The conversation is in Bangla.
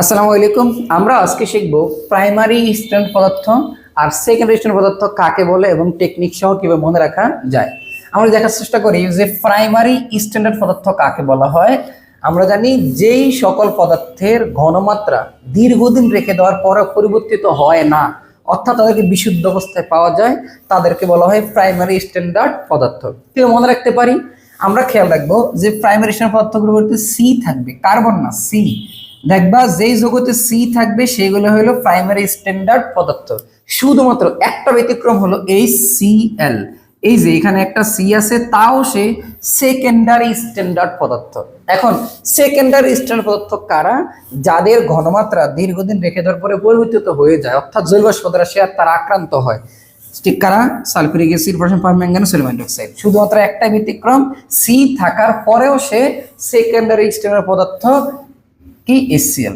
আসসালামু আলাইকুম। আমরা আজকে শিখব প্রাইমারি স্ট্যান্ড পদার্থ আর সেকেন্ডারি স্ট্যান্ড পদার্থ কাকে বলে এবং টেকনিক সহ কীভাবে মনে রাখা যায়। আমরা দেখার চেষ্টা করি যে প্রাইমারি স্ট্যান্ডার্ড পদার্থ কাকে বলা হয়। আমরা জানি যেই সকল পদার্থের ঘনমাত্রা দীর্ঘদিন রেখে দেওয়ার পরে পরিবর্তিত হয় না, অর্থাৎ তাদেরকে বিশুদ্ধ অবস্থায় পাওয়া যায়, তাদেরকে বলা হয় প্রাইমারি স্ট্যান্ডার্ড পদার্থ। কেউ মনে রাখতে পারি? আমরা খেয়াল রাখব যে প্রাইমারি স্ট্যান্ডার্ড পদার্থগুলো বলতে সি থাকবে কার্বন না সি দেখবা যেই জগতে সি থাকবে সেগুলো হলো প্রাইমারি স্ট্যান্ডার্ড পদার্থ। শুধুমাত্র একটা ব্যতিক্রম হলো এই সি এল এই যে এখানে একটা সি আছে, তাও সে সেকেন্ডারি স্ট্যান্ডার্ড পদার্থ। এখন সেকেন্ডারি স্ট্যান্ডার্ড পদার্থ কারা? যাদের ঘনমাত্রা দীর্ঘদিন রেখে দেওয়ার পরে পরিবর্তিত হয়ে যায়, অর্থাৎ জৈববাষ্প দ্বারা সে আর তারা আক্রান্ত হয়। ঠিক কারা sulphuric acid potassium permanganate sodium hydroxide শুধুমাত্র একটা ব্যতিক্রম সি থাকার পরেও সে সেকেন্ডারি স্টেনের পদার্থ কি? এসসিএল